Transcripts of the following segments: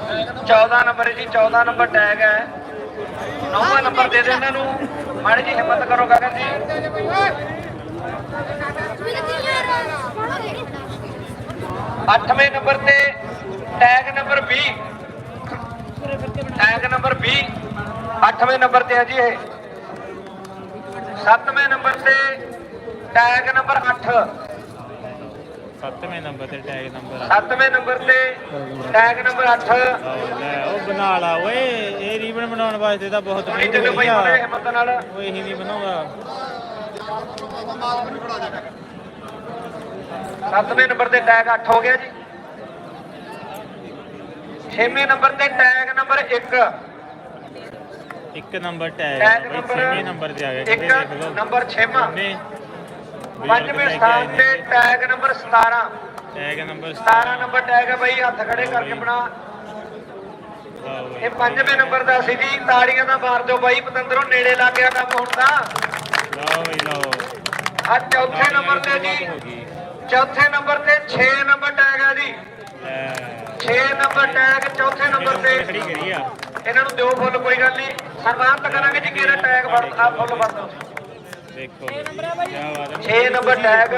14 number ਜੀ 14 number tag ਹੈ। 9ਵਾਂ number ਦੇ ਦੇ ਇਹਨਾਂ ਨੂੰ। ਮਾੜੀ ਜੀ ਹਿੰਮਤ ਕਰੋ ਗਗਨ ਜੀ। 8ਵੇਂ ਨੰਬਰ ਤੇ ਟੈਗ ਨੰਬਰ 20 ਟੈਗ ਨੰਬਰ 20 8ਵੇਂ ਨੰਬਰ ਤੇ ਹੈ ਜੀ ਇਹ। 7ਵੇਂ ਨੰਬਰ ਤੇ ਟੈਗ ਨੰਬਰ 8 ਸੱਤਵੇਂ ਨੰਬਰ ਤੇ ਟੈਗ ਨੰਬਰ 7ਵੇਂ ਨੰਬਰ ਤੇ ਟੈਗ ਨੰਬਰ 8 ਲੈ ਉਹ ਬਣਾ ਲਾ ਓਏ ਇਹ ਰੀਬਨ ਬਣਾਉਣ ਵਾਸਤੇ ਤਾਂ ਬਹੁਤ ਥੋੜੀ ਜਿਹੀ ਬਈ ਬੜੇ ਹਿੰਮਤ ਨਾਲ। ਉਹ ਇਹੀ ਨਹੀਂ ਬਣਾਉਂਦਾ 7ਵੇਂ ਨੰਬਰ ਤੇ ਟੈਗ 8 ਹੋ ਗਿਆ ਜੀ। 6ਵੇਂ ਨੰਬਰ ਤੇ ਟੈਗ ਨੰਬਰ 1 ਇੱਕ ਨੰਬਰ ਟੈਗ ਟੈਗ ਬਈ ਨੰਬਰ ਛੇਵੇਂ ਨੰਬਰ ਤੇ ਆ ਗਿਆ। ਕਿਤੇ ਦੇਖ 1 ਲਓ। ਨੰਬਰ 6ਵਾਂ ਉਹਨੇ ਪੰਜਵੇਂ ਸਥਾਨ ਤੇ tag number 17 tag number 17 number tag ਹੈ ਬਈ ਹੱਥ ਖੜੇ ਕਰਕੇ ਬਣਾ। ਇਹ ਪੰਜਵੇਂ ਨੰਬਰ ਦਾ ਸੀ ਜੀ ਤਾੜੀਆਂ ਦਾ ਮਾਰ ਦਿਓ ਬਾਈ ਪਤੰਦਰੋਂ ਨੇੜੇ ਲੱਗ ਗਿਆ ਕੰਮ ਹੁਣ ਤਾਂ। ਲਓ ਬਈ ਲਓ। ਆ ਚੌਥੇ ਨੰਬਰ ਤੇ ਜੀ। ਚੌਥੇ ਨੰਬਰ ਤੇ 6 ਨੰਬਰ ਟੈਗ ਹੈ ਜੀ। ਲੈ। 6 ਨੰਬਰ ਟੈਗ ਚੌਥੇ ਨੰਬਰ ਤੇ ਇਹਨਾਂ ਨੂੰ ਦਿਓ ਫੁੱਲ ਕੋਈ ਗੱਲ ਨਹੀਂ। ਸਨਮਾਨ ਤਾਂ ਕਰਾਂਗੇ ਜੀ ਕਿਹੜਾ ਟੈਗ ਫੜ ਆ ਫੁੱਲ ਫੜ ਦਿਓ। ਦੇਖੋ ਕੀ ਬਾਤ ਹੈ। 6 ਨੰਬਰ ਟੈਗ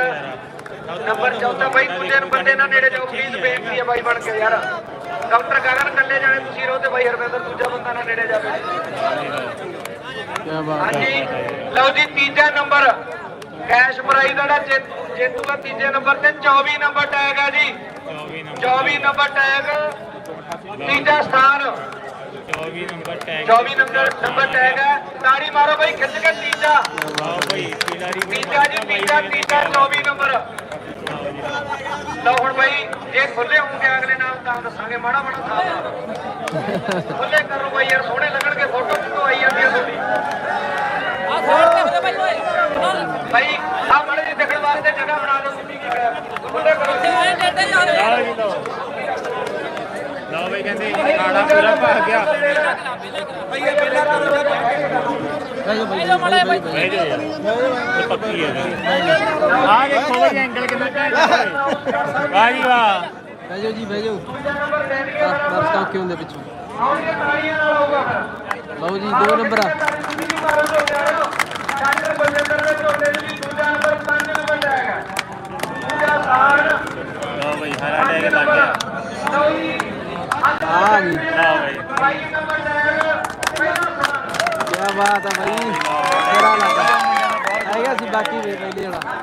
ਨੰਬਰ ਚੌਥਾ ਬਾਈ ਦੂਜੇ ਨੰਬਰ ਤੇ ਨਾ ਨੇੜੇ ਜਾਓ ਪਲੀਜ਼ ਬੇਨਤੀ ਹੈ ਬਾਈ ਬਣ ਕੇ ਯਾਰ। ਡਾਕਟਰ ਗਗਨ ਕੱਲੇ ਜਾਣੇ ਤੁਸੀਂ ਰਹੋ ਤੇ ਬਾਈ ਹਰਵਿੰਦਰ ਦੂਜਾ ਬੰਦਾ ਨਾ ਨੇੜੇ ਜਾਵੇ। ਹਾਂਜੀ ਲਓ ਜੀ ਤੀਜਾ ਨੰਬਰ। ਕੈਸ਼ ਪ੍ਰਾਈਜ਼ ਦਾ ਜਿਹੜਾ ਜੇ- ਜੇਤੂ ਦਾ ਤੀਜੇ ਨੰਬਰ ਤੇ 24 ਨੰਬਰ ਟੈਗ ਹੈ ਜੀ। 24 ਨੰਬਰ 24 ਨੰਬਰ ਟੈਗ ਤੀਜਾ ਸਥਾਨ। 24 number tag 24 number number tag ਹੈ ਤਾੜੀ ਮਾਰੋ ਬਾਈ ਖਿੱਚ ਕੇ ਤੀਜਾ ਵਾਹ ਰੀਬਨ ਤੀਜਾ ਜੀ ਤੀਜਾ ਤੀਜਾ 24 ਨੰਬਰ ਲਓ ਹੁਣ ਬਾਈ ਜੇ ਖੁੱਲੇ ਹੋਣਗੇ ਅਗਲੇ ਨਾਮ ਤਾਂ ਦੱਸਾਂਗੇ ਮਾੜਾ ਮਾੜਾ ਸਾਹ ਖੁੱਲੇ ਕਰੋ ਬਾਈ ਯਾਰ ਸੋਹਣੇ ਲੱਗਣਗੇ ਫੋਟੋ ਕਿਤੋਂ ਆਈ ਜਾਂਦੀ ਹੈ ਤੁਹਾਡੀ ਬਾਈ ਆ ਮਾੜੇ ਜੀ ਦੇਖਣ ਵਾਸਤੇ ਜਗ੍ਹਾ ਬਣਾ ਦਿਓ ਸਿੱਧੀ ਕੀ ਕਰ ਖੁੱਲੇ ਕਰੋ ਲਓ ਬਈ ਕਹਿੰਦੇ ਕਾੜਾ ਪੂਰਾ ਭਰ ਗਿਆ। ਬਹਿ ਜਾਓ ਯਾਰ। ਇਹ ਪੱਕੀ ਹੈ ਆ ਦੇਖੋ ਬਈ ਐਂਗਲ ਕਿੰਨਾ ਘੈਂਟ ਹੈ। ਵਾਹ ਜੀ ਵਾਹ। ਬਹਿ ਜਾਓ ਜੀ ਬਹਿ ਜਾਓ। ਦੂਜਾ ਨੰਬਰ ਦੇ ਪਿੱਛੋਂ? ਲਓ ਜੀ ਦੋ ਨੰਬਰ ਆ। ਡਾਕਟਰ ਬਲਜਿੰਦਰ ਦੇ ਝੋਲੇ ਦੇ ਵੀ ਦੂਜਾ ਨੰਬਰ 5 ਨੰਬਰ ਟੈਗ ਦੂਜਾ ਸਾਨ ਲਓ ਬਈ ਹਰਾ ਟੈਗ ਲੱਗ ਗਿਆ। ਲਓ ਜੀ ਆ ਗਈ ਲਓ ਬਈ 22 ਨੰਬਰ ਟੈਗ ਪਹਿਲਾ ਕੀ ਬਾਤ ਆ ਭਾਈ ਤੇਰਾ ਲੱਗਾ ਹੈਗਾ ਸੀ ਬਾਕੀ ਵੇ ਪਹਿਲੇ ਵਾਲਾ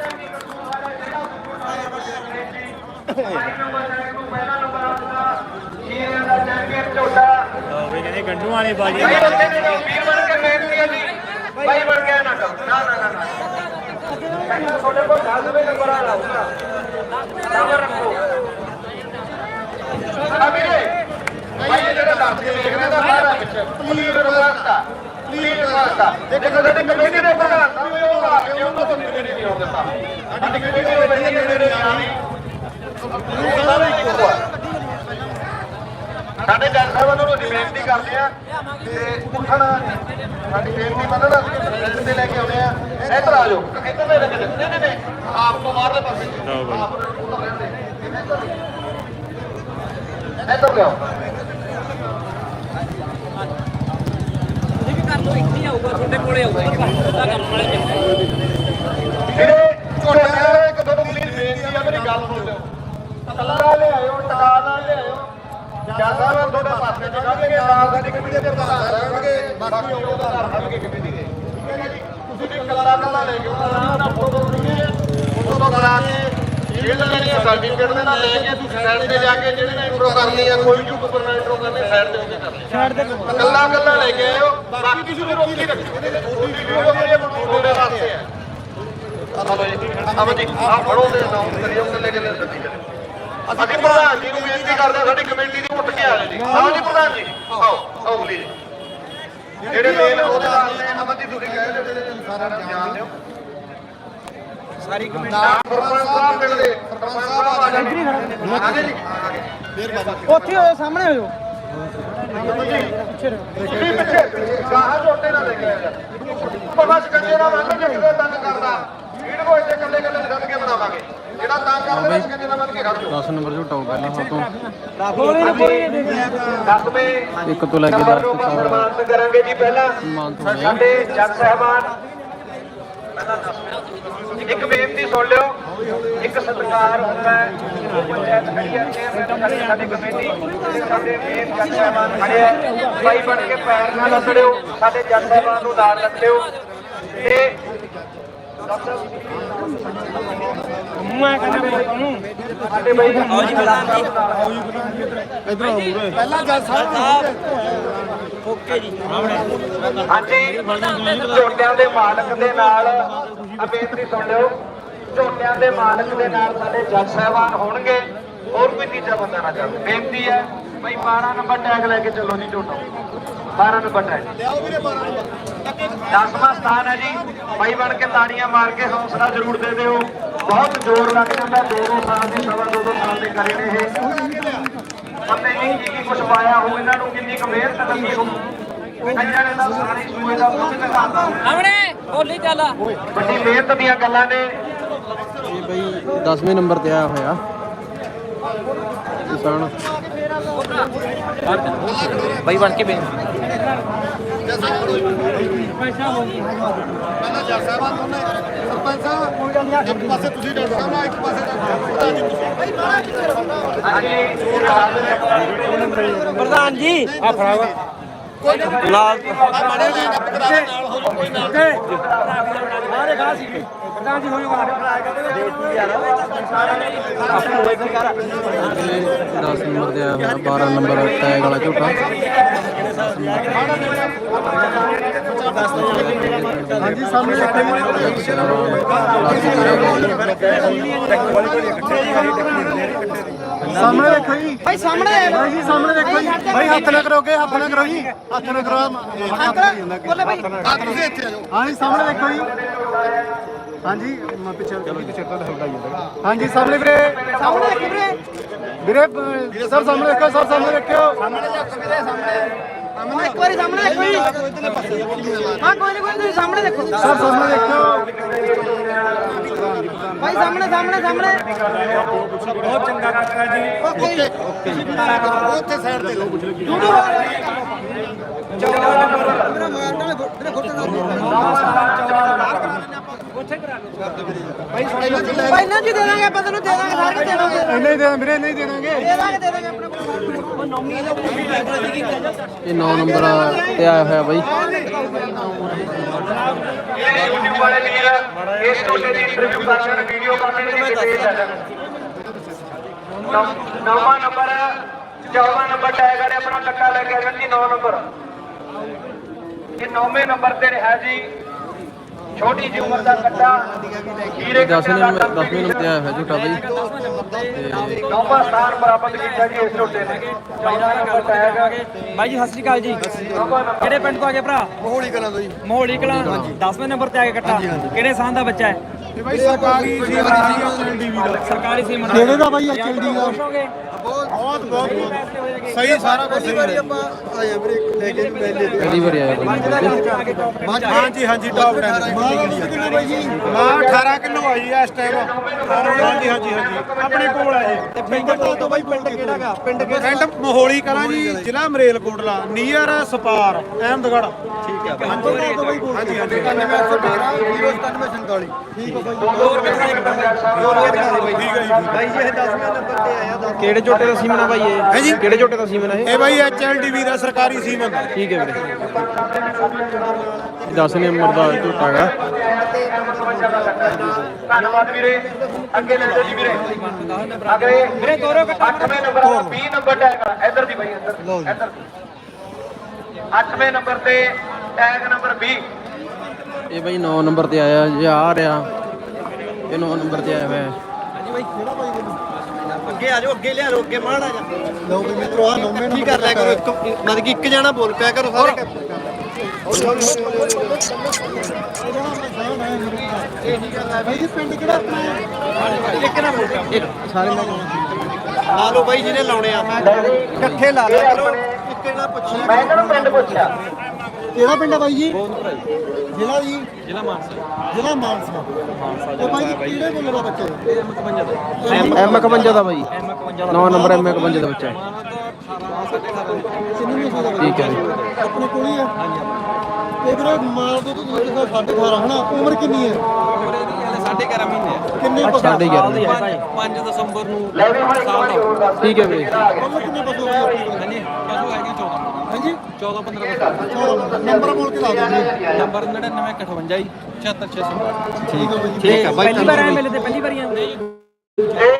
22 ਨੰਬਰ ਕਹਿੰਦੇ ਗੰਡੂ ਵਾਲੀ ਬਾਜੀ ਭਾਈ ਉੱਥੇ ਜਿਹੜੇ ਵੀਰ। ਬਣ ਕੇ ਬੇਨਤੀ ਹੈ ਜੀ ਭਾਈ ਬਣ ਕੇ ਨਾ ਕਰੋ ਨਾ ਨਾ ਨਾ ਨਾ ਤੁਹਾਡੇ ਕੋਲ ਗੱਲ ਦੇ ਨੰਬਰ ਆ ਲਾਉਂਗਾ ਨੰਬਰ ਰੱਖੋ ਆ ਭਾਈ ਇਹ ਜਿਹੜਾ ਦੱਸ ਕੇ ਲਿਖਣਾ ਦਾ ਸਾਰਾ ਵਿੱਚ ਪਲੀਜ਼ ਵਾਸਤਾ ਪਲੀਜ਼ ਵਾਸਤਾ ਦੇਖੋ ਸਾਡੇ ਕਮੇਟੀ ਦੇ ਪ੍ਰਧਾਨ ਸਾਹਿਬ ਨੇ ਉਹ ਆ? ਕੇ ਉਹਨਾਂ ਤੋਂ ਕਮੇਟੀ ਨਹੀਂ ਆਉਣ ਦਿੱਤਾ ਸਾਡੀ ਕਮੇਟੀ ਦੇ ਵਿੱਚ ਨੇੜੇ ਨੇੜੇ ਆਣੀ ਉਹ ਸਾਰੇ ਇੱਕੋ ਆ? ਸਾਡੇ ਜੱਜ ਸਾਹਿਬਾਂ ਨੂੰ ਅਸੀਂ ਬੇਨਤੀ ਕਰਦੇ ਆ ਤੇ ਉੱਠਣ। ਸਾਡੀ ਬੇਨਤੀ ਮੰਨਣ ਅਸੀਂ ਪ੍ਰੈਜ਼ੈਂਟ ਤੇ ਲੈ ਕੇ ਆਉਣੇ ਆ। ਇੱਧਰ ਆ ਜਾਓ। ਇੱਧਰ ਦੇ ਵਿੱਚ ਨਹੀਂ ਨਹੀਂ ਨਹੀਂ। ਆਪ ਤੋਂ ਬਾਹਰਲੇ ਪਾਸੇ। ਲਓ ਬਈ। ਆਪ ਉੱਧਰ ਰਹਿੰਦੇ ਇੱਧਰ ਲਿਆਓ। ਵੀਰੇ ਤੁਹਾਡਾ ਇੱਕ ਦੋ ਪਲੀਜ਼ ਬੇਨਤੀ ਆ, ਮੇਰੀ ਗੱਲ ਸੁਣ ਲਿਓ। ਤਲਾ ਲਿਆਇਓ ਟਕਾ ਨਾਲ ਲਿਆਇਓ ਜਾਂ ਸਾਹਿਬ ਤੁਹਾਡਾ ਪਾਸੇ ਚ ਕੱਢਣਗੇ ਨਾਲ ਸਾਡੀ ਕਮੇਟੀ ਦੇ ਪ੍ਰਧਾਨ ਰਹਿਣਗੇ ਬਾਕੀ ਉਹ ਦਾ ਧਰ ਰਹਿਣਗੇ ਕਮੇਟੀ ਦੇ ਠੀਕ ਹੈ ਜੀ? ਤੁਸੀਂ ਵੀ ਕੱਲਾ ਕੱਲਾ ਲੈ ਕੇ ਉਹਨਾਂ ਨਾਲ ਫੋਟੋ ਕਰਾਉਣੀ ਫੋਟੋ ਤੋਂ ਕਰਾ ਕੇ ਜਿਹੜਾ ਲੈਣੀ ਹੈ ਸਰਟੀਫਿਕੇਟ ਦੇ ਨਾਲ ਲੈ ਕੇ ਤੁਸੀਂ ਸਾਈਡ ਤੇ ਜਾ ਕੇ ਜਿਹੜੇ ਨੇ ਇੰਟਰੋ ਕਰਨੀ ਆ ਕੋਈ ਯੂਟਿਊਬਰ ਨਾਲ ਇੰਟਰੋ ਕਰਨੀ ਸਾਈਡ ਤੇ ਹੋ ਕੇ ਕਰ ਲਿਓ ਸਾਈਡ ਤੇ ਕੱਲਾ ਕੱਲਾ ਲੈ ਕੇ ਆਇਓ ਬਾਕੀ ਤੁਸੀਂ ਵੀ ਰੋਕੀ ਰੱਖੋ ਉਹਦੀ ਵੀਡੀਓ ਮੇਰੇ ਤੁਹਾਡੇ ਵਾਸਤੇ ਹੈ ਚਲੋ ਜੀ ਆਵੋ ਜੀ ਆ ਫੜੋ ਤੇ ਅਨਾਉਂਸ ਕਰਿਓ ਕੱਲੇ ਕੱਲੇ ਸੱਚੀ ਅਸੀਂ ਪ੍ਰਧਾਨ ਜੀ ਨੂੰ ਬੇਨਤੀ ਕਰਦੇ ਹਾਂ ਸਾਡੀ ਕਮੇਟੀ ਦੀ ਉੱਠ ਕੇ ਆ ਜੀ। ਆਓ ਜੀ ਪ੍ਰਧਾਨ ਜੀ ਆਓ ਆਓ ਪਲੀਜ਼ ਜਿਹੜੇ ਮੇਨ ਉਹਦੇ ਨਾਲ ਨੇ ਅਮਨਦੀਪ ਤੁਸੀਂ ਕਹਿ ਦਿਓ ਜਿਹੜੇ ਸਾਰਿਆਂ ਨੂੰ ਜਾਣ ਦਿਓ। ਸਾਰੀ ਕਮੇਟੀ ਸਰਪੰਚ ਸਾਹਿਬ ਮਿਲਦੇ ਸਰਪੰਚ ਸਾਹਿਬ ਆ ਜਾਣਗੇ ਆਗੇ ਜੀ ਉੱਥੇ ਹੋਏ ਸਾਹਮਣੇ ਹੋ ਜਾਓ ਤੁਸੀਂ ਪਿੱਛੇ ਗਾਹਾਂ ਝੋਟੇ ਨਾਲ ਲੈ ਕੇ ਆਇਆ ਪਰਵਾਸ ਕੰਜੇ ਨਾਲ ਕੇ ਕਿਤੇ ਤੰਗ ਕਰਦਾ ਵੀਡੀਓ ਇੱਥੇ ਕੱਲੇ ਕੱਲੇ ਛੱਡ ਕੇ ਬਣਾਵਾਂਗੇ ਜਿਹੜਾ ਤਾਂ ਕਰਦੇ ਨੇ ਸਕੰਜੇ ਦਾ ਬੰਨ ਕੇ ਖੜ ਜਾਓ 10 ਨੰਬਰ ਝੋਟਾ ਪਹਿਲਾਂ ਹਾਤੋਂ ਦਸਵੇਂ ਇੱਕ ਤੋਂ ਲੈ ਕੇ। ਨੰਬਰ 10 ਨੂੰ ਤੱਕ ਸਨਮਾਨਿਤ ਕਰਾਂਗੇ ਜੀ ਪਹਿਲਾਂ। ਸਾਡੇ ਜੱਜ ਸਾਹਿਬਾਨ। ਇੱਕ ਬੇਨਤੀ ਸੁਣ ਲਿਓ। ਇੱਕ ਸਤਿਕਾਰ ਹੁੰਦਾ ਹੈ। ਉਹ ਪੰਚਾਇਤ ਖੜੀ ਹੈ ਚੇਅਰਮੈਨ ਸਾਡੀ ਕਮੇਟੀ ਜਿਹੜੇ ਸਾਡੇ ਮੇਨ ਜੱਜ ਸਾਹਿਬਾਨ ਖੜੇ ਆ। ਭਾਈ ਬਣ ਕੇ ਪੈਰ ਨਾਲ ਲੱਦੜਿਓ ਸਾਡੇ ਜੱਜ ਸਾਹਿਬਾਨ ਨੂੰ ਨਾਲ ਲੱਦਿਓ ਤੇ ਮੂੰਹ ਐ ਕਹਿੰਦਾ ਉਹਨੂੰ ਸਾਡੇ ਬਾਈ ਆਓ ਜੀ। ਹਾਂਜੀ। ਝੋਟਿਆਂ ਦੇ ਮਾਲਕ ਦੇ ਨਾਲ ਆ ਬੇਨਤੀ ਸੁਣ ਲਿਓ। ਝੋਟਿਆਂ ਦੇ ਮਾਲਕ ਦੇ ਨਾਲ ਸਾਡੇ ਜੱਜ ਸਾਹਿਬਾਨ ਹੋਣਗੇ ਹੋਰ ਕੋਈ ਤੀਜਾ ਬੰਦਾ ਨਾ ਜਾਵੇ। ਬੇਨਤੀ ਹੈ ਬਈ 12 ਨੰਬਰ ਟੈਗ ਲੈ ਕੇ ਚੱਲੋ ਜੀ ਝੋਟਾ 12 ਨੰਬਰ ਟੈਗ। ਲਿਆਓ ਵੀਰੇ 12 ਨੰਬਰ 10ਵਾਂ ਸਥਾਨ ਹੈ ਜੀ ਬਾਈ ਬਣ ਕੇ ਤਾੜੀਆਂ ਮਾਰ ਕੇ ਹੌਸਲਾ ਜ਼ਰੂਰ ਦੇ ਦਿਓ। ਬਹੁਤ ਜ਼ੋਰ ਲੱਗ ਜਾਂਦਾ ਦੋ ਦੋ ਸਾਲ ਦੇ ਸਵਾ ਦੋ ਦੋ ਸਾਲ ਦੇ ਕਰੇ ਨੇ ਇਹ। ਪਤਾ ਨਹੀਂ ਕੀ ਕੀ ਕੁਝ ਪਾਇਆ ਹੋ ਇਹਨਾਂ ਨੂੰ ਕਿੰਨੀ ਕੁ ਮਿਹਨਤ ਲੱਗੀ ਹੋ ਕਈਆਂ ਨੇ ਤਾਂ ਸਾਰੇ ਸੂਏ ਦਾ ਮੁੱਢ ਘਟਾਤਾ ਸਾਹਮਣੇ ਬੋਲੀ ਚੱਲ। ਵੱਡੀ ਮਿਹਨਤ ਦੀਆਂ ਗੱਲਾਂ ਨੇ। ਇਹ ਬਈ 10ਵੇਂ ਨੰਬਰ ਤੇ ਆਇਆ ਹੋਇਆ। ਕਿਸਾਨ। ਬਾਈ ਬਣ ਕੇ ਬੇ ਪ੍ਰਧਾਨ ਜੀ। ਆ ਫੜਾਵਾ ਲਾਲ। ਪ੍ਰਧਾਨ ਜੀ ਹੋਇਓ 10 ਨੰਬਰ ਤੇ ਆਇਆ ਹੋਇਆ 12 ਨੰਬਰ ਟੈਗ ਵਾਲਾ ਝੋਟਾ ਹਾਂਜੀ ਸਾਹਮਣੇ ਸਾਹਮਣੇ ਦੇਖੋ ਜੀ। ਭਾਈ ਸਾਹਮਣੇ ਭਾਈ ਜੀ ਸਾਹਮਣੇ ਦੇਖੋ ਜੀ। ਭਾਈ ਹੱਥ ਨਾ ਕਰੋਗੇ ਹੱਥ ਨਾ ਕਰੋ ਜੀ। ਹੱਥ ਨਾ ਕਰੋ। ਹੱਥ ਆ ਜਾਓ ਹਾਂ ਜੀ ਸਾਹਮਣੇ ਦੇਖੋ ਜੀ। ਹਾਂਜੀ। ਮੈਂ ਪਿੱਛੇ ਚਲੋ ਪਿੱਛੇ ਤੋਂ ਹਲਦਾ ਜਾਂਦਾ। ਹਾਂਜੀ ਸਾਹਮਣੇ ਵੀਰੇ। ਸਾਹਮਣੇ ਦੇਖੋ ਵੀਰੇ। ਵੀਰੇ ਅਹ, ਸਰ ਸਾਹਮਣੇ ਦੇਖੋ ਸਰ ਸਾਹਮਣੇ ਦੇਖਿਓ। ਸਾਹਮਣੇ ਦੇਖੋ ਵੀਰੇ ਸਾਹਮਣੇ। ਇੱਕ ਵਾਰੀ ਸਾਹਮਣੇ ਦੇਖੋ ਜੀ। ਹਾਂ ਕੋਈ ਨਹੀਂ ਕੋਈ ਨਹੀਂ ਸਾਹਮਣੇ ਦੇਖੋ। ਸਰ ਸਾਹਮਣੇ ਦੇਖਿਓ। ਭਾਈ ਸਾਹਮਣੇ ਸਾਹਮਣੇ ਸਾਹਮਣੇ। ਬਹੁਤ ਚੰਗਾ ਕਾਕਾ ਜੀ। ਓਕੇ। ਉੱਥੇ ਸਾਈਡ ਤੇ ਲਓ। ਜੂਡੂ ਭਾਈ ਨਾ ਜੀ ਦੇ ਦਾਂਗੇ? ਆਪਾਂ ਤੈਨੂੰ ਦੇ ਦਾਂਗੇ ਸਾਰੇ ਦੇ ਦਾਂਗੇ। ਨਹੀਂ ਦੇਣਾ ਵੀਰੇ ਨਹੀਂ ਦੇਣਾਗੇ ਦੇ ਦਾਂਗੇ। ਦੇ ਦਾਂਗੇ ਆਪਣੇ ਕੋਲ। ਇਹ 9 ਨੰਬਰ ਤੇ ਆਇਆ ਹੋਇਆ ਬਈ ਇਹ YouTube ਵਾਲੇ ਵੀਰ ਇਸ ਟੋਟੇ ਦੀ ਇੰਟਰਵਿਊ ਕਰਨ ਵੀਡੀਓ ਕਰਨ ਦੀ ਡਿਟੇਲ ਲੈ ਲੈਣ ਨੌ- ਨੌਵਾਂ ਨੰਬਰ 14ਵਾਂ ਨੰਬਰ ਟੈਗ ਵਾਲੇ ਆਪਣਾ ਕੱਟਾ ਲੈ ਕੇ ਆ ਜਾਣ ਜੀ 9 ਨੰਬਰ। ਇਹ 9ਵੇਂ ਨੰਬਰ ਤੇ ਰਿਹਾ ਜੀ। ਛੋਟੀ ਜਿਹੀ ਉਮਰ ਦਾ ਕੱਟਾ। ਹੀਰੇ 10 ਦਾ ਨੰਬਰ ਕੰਮ 10ਵੇਂ ਨੰਬਰ ਤੇ ਆਇਆ ਹੋਇਆ ਝੋਟਾ ਬਈ। ਨੌਵਾਂ ਸਥਾਨ ਪ੍ਰਾਪਤ ਕੀਤਾ ਜੀ ਇਸ ਟੋਟੇ ਨੇ। 14ਵਾਂ ਨੰਬਰ ਟੈਗ ਬਾਈ ਜੀ ਸਤਿ ਸ਼੍ਰੀ ਅਕਾਲ ਜੀ। ਨੰਬਰ। ਕਿਹੜੇ ਪਿੰਡ ਤੋਂ ਆ ਗਏ ਭਰਾ? ਮੋਹਲੀ ਕਲਾਂ ਤੋਂ ਜੀ। ਮੋਹਲੀ ਕਲਾਂ। 10ਵੇਂ ਨੰਬਰ ਤੇ ਆ ਕੇ ਕੱਟਾ। ਕਿਹੜੇ ਸਾਲ ਦਾ ਬੱਚਾ ਹੈ? ਭਾਈ ਸਰਕਾਰੀ ਸੀ ਐਚਐਲਡੀ ਦਾ। ਸਰਕਾਰੀ ਸੀ ਮੰਡੀ ਕਿਹੜੇ ਦਾ ਬਾਈ HLD ਦਾ? ਬਹੁਤ ਬਹੁਤ ਸਹੀ ਸਾਰਾ ਕੁਝ ਸਹੀ ਹੈ। ਆਪਾਂ ਆਏ ਵੀਰੇ ਲੈ ਕੇ ਤੇ ਪਹਿਲੀ ਵਾਰ ਆਇਆ ਬਈ ਹਾਂਜੀ ਹਾਂਜੀ। ਟੌਪ 10 ਕਿੰਨੀ ਬਾਈ ਜੀ ਮਾਂ 18 ਕਿਲੋ ਆਈ ਐ ਇਸ ਟਾਈਮ ਹਾਂਜੀ ਹਾਂਜੀ ਹਾਂਜੀ। ਆਪਣੇ ਕੋਲ ਆ ਜੀ। ਤੇ ਪਿੰਡ ਤੋਂ ਬਾਈ ਪਿੰਡ ਕਿਹੜਾਗਾ ਪਿੰਡ ਪਿੰਡ ਮੋਹੋਲੀ ਕਲਾਂ ਜੀ ਜ਼ਿਲ੍ਹਾ ਮਰੇਲਕੋਟਲਾ ਨੀਅਰ ਸਪਾਰ ਅਹਿਮਦਗੜ ਠੀਕ ਹੈ ਹਾਂਜੀ ਹਾਂਜੀ। ਹਾਂਜੀ 9912 ਠੀਕ ਹੈ ਬਾਈ। ਜੀ ਇਹ 10ਵੇਂ ਨੰਬਰ ਤੇ ਆਇਆ ਕਿਹੜੇ ਝੋਟੇ ਦਾ ਸੀਮਨ ਆ ਬਾਈ ਹੈ ਇਹ? ਜੀ? ਕਿਹੜੇ ਝੋਟੇ ਦਾ ਸੀਮਨ ਆ ਇਹ? ਇਹ ਬਾਈ ਐਚਐਲਡੀਵੀ ਦਾ ਸਰਕਾਰੀ ਸੀਮਨ ਠੀਕ ਹੈ ਵੀਰੇ। 10 ਨੰਬਰ ਦਾ ਝੋਟਾ ਹੈਗਾ। ਧੰਨਵਾਦ ਵੀਰੇ। ਅੱਗੇ ਲੈ ਜਾਓ ਜੀ ਵੀਰੇ। ਅੱਗੇ ਵੀਰੇ ਤੋਰੋ 8ਵੇਂ ਨੰਬਰ ਦਾ 20 ਨੰਬਰ ਟੈਗ ਆ ਇੱਧਰ ਦੀ ਬਾਈ ਇੱਧਰ। ਇੱਧਰ। 8ਵੇਂ ਨੰਬਰ ਤੇ ਟੈਗ ਨੰਬਰ 20 ਇਹ ਬਈ 9 ਨੰਬਰ ਤੇ ਆਇਆ ਜੇ ਆ ਰਿਹਾ। ਇਹ 9 ਨੰਬਰ ਤੇ ਆਇਆ ਹੋਇਆ। ਹੈ ਅੱਗੇ ਆ ਜਾਓ ਅੱਗੇ ਲਿਆ ਰੋਕ ਕੇ ਮਾੜਾ ਜਾ ਲਓ ਵੀ ਮਿੱਤਰੋ ਆ ਨੌਵੇਂ ਕੀ ਕਰ ਲਿਆ ਕਰੋ ਇੱਕ ਮਤਲਬ ਕਿ ਇੱਕ ਜਣਾ ਬੋਲ ਪਿਆ ਕਰੋ ਸਾਰੇ। ਬਾਈ ਜੀ ਪਿੰਡ ਕਿਹੜਾ ਆਪਣਾ ਇੱਕ ਨਾ ਬੋਲ ਇੱਕ ਸਾਰੇ ਲਾ ਲਓ ਬਾਈ ਜਿਹਨੇ ਲਾਉਣੇ ਆ ਇਕੱਠੇ ਲਾ ਲਿਆ ਕਰੋ ਇੱਕ ਜਣਾ ਪੁੱਛੀ ਮੈਂ ਕਿਹੜਾ ਪਿੰਡ ਪੁੱਛਿਆ? ਕਿਹੜਾ ਪਿੰਡ ਆ ਬਾਈ ਜੀ? ਜ਼ਿਲ੍ਹਾ ਜੀ? ਜ਼ਿਲ੍ਹਾ ਮਾਨਸਾ। ਜ਼ਿਲ੍ਹਾ ਮਾਨਸਾ। ਤੇ ਬਾਈ ਜੀ ਕਿਹੜੇ ਬੋਲੇ ਦਾ ਬੱਚਾ ਹੈ ਐਮ 51 ਦਾ। ਬਾਈ। 9 ਨੰਬਰ ਐਮ 51 ਦਾ ਬੱਚਾ ਕਿੰਨੀ ਦਾ ਠੀਕ ਹੈ ਜੀ। ਆਪਣੇ ਕੋਲ ਹੀ? ਆ ਤੇ ਵੀਰੇ ਮਾਲ ਤੋਂ ਤੁਸੀਂ ਕਿਹਾ ਸਾਢੇ 18 ਹਨਾ? ਉਮਰ ਕਿੰਨੀ ਹੈ? ਸਾਢੇ 11 ਮਹੀਨੇ ਕਿੰਨੇ ਪਸ਼ੂ ਸਾਢੇ 11 5 ਦਸੰਬਰ ਨੂੰ ਠੀਕ ਹੈ ਵੀਰੇ। ਕਿੰਨੇ ਪਸ਼ੂ ਹੈ ਹਾਂਜੀ। ਪਸ਼ੂ ਹੈਗੇ 14 ਹਾਂਜੀ। 14 15 ਨੰਬਰ ਬੋਲ ਕੇ ਲਾ ਦਿਓ ਜੀ ਨੰਬਰ 9958 ਜੀ 76600 ਠੀਕ ਹੈ ਬਾਈ ਜੀ ਠੀਕ ਹੈ ਬਾਈ ਪਹਿਲੀ ਵਾਰ ਆਏ ਮੇਲੇ ਤੇ ਪਹਿਲੀ ਵਾਰੀ ਆਏ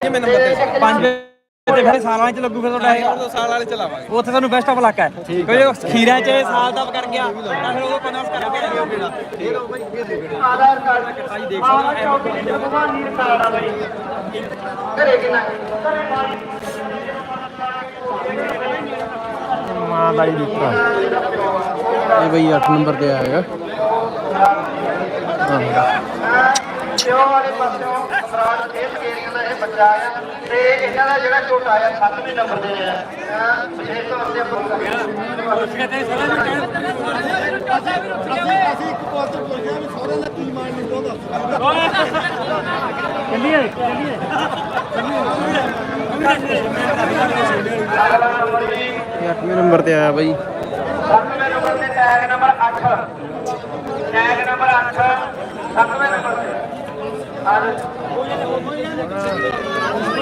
ਕਿਵੇਂ ਨੰਬਰ ਤੇ। ਪੰਜ ਤੇ ਫਿਰ ਸਾਲਾਂ ਚ ਲੱਗੂ ਫਿਰ ਤੁਹਾਡਾ ਇਹ। ਸਾਲ ਵਾਲੇ ਚਲਾਵਾਂਗੇ। ਉੱਥੇ ਤੁਹਾਨੂੰ ਬੈਸਟ ਆਫ ਲੱਕ ਹੈ। ਕਿਉਂਕਿ ਖੀਰਾ ਚ ਇਹ ਸਾਲ ਦਾ ਕਰ ਗਿਆ ਤਾਂ ਫਿਰ ਉਹ ਪਨਾਸ ਕਰਾਂਗੇ ਆਧਾਰ ਕਾਰਡ ਭਾਈ ਦੇਖ ਮਾਂ ਸਕਦੇ ਤੇ ਜਗਵਾ ਨੀਰ ਕਾਰਡ ਆ ਬਈ। ਘਰੇ ਕਿੰਨਾ? ਮਾਂ ਦਾ ਹੀ ਦਿੱਤਾ ਇਹ ਬਾਈ 8 ਨੰਬਰ ਤੇ ਆਇਆ। ਹੈਗਾ ਪਿਓ ਵਾਲੇ ਪਾਸਿਓਂ ਸਮਰਾਟ ਖੇਤ ਗੇਰੀਆਂ ਦਾ ਇਹ ਬੱਚਾ ਆ ਤੇ ਇਹਨਾਂ ਦਾ ਜਿਹੜਾ ਝੋਟਾ ਆ 7ਵੇਂ ਨੰਬਰ ਤੇ ਆ। ਵਿਸ਼ੇਸ਼ ਤੌਰ ਤੇ ਆਪਾਂ ਅਸੀਂ ਇੱਕ ਪਾਸੇ ਬੋਲ ਗਿਆ ਵੀ ਸਹੁਰੇ ਦਾ ਕੀ ਮਾਨ ਨਹੀਂ ਚਾਹੁੰਦਾ ਇਹ 8ਵੇਂ ਨੰਬਰ ਤੇ ਆਇਆ ਬਾਈ। 7ਵੇਂ ਨੰਬਰ ਤੇ ਟੈਗ ਨੰਬਰ 8 ਟੈਗ ਨੰਬਰ 8 7ਵੇਂ ਨੰਬਰ ਤੇ। ਆ ਲਓ।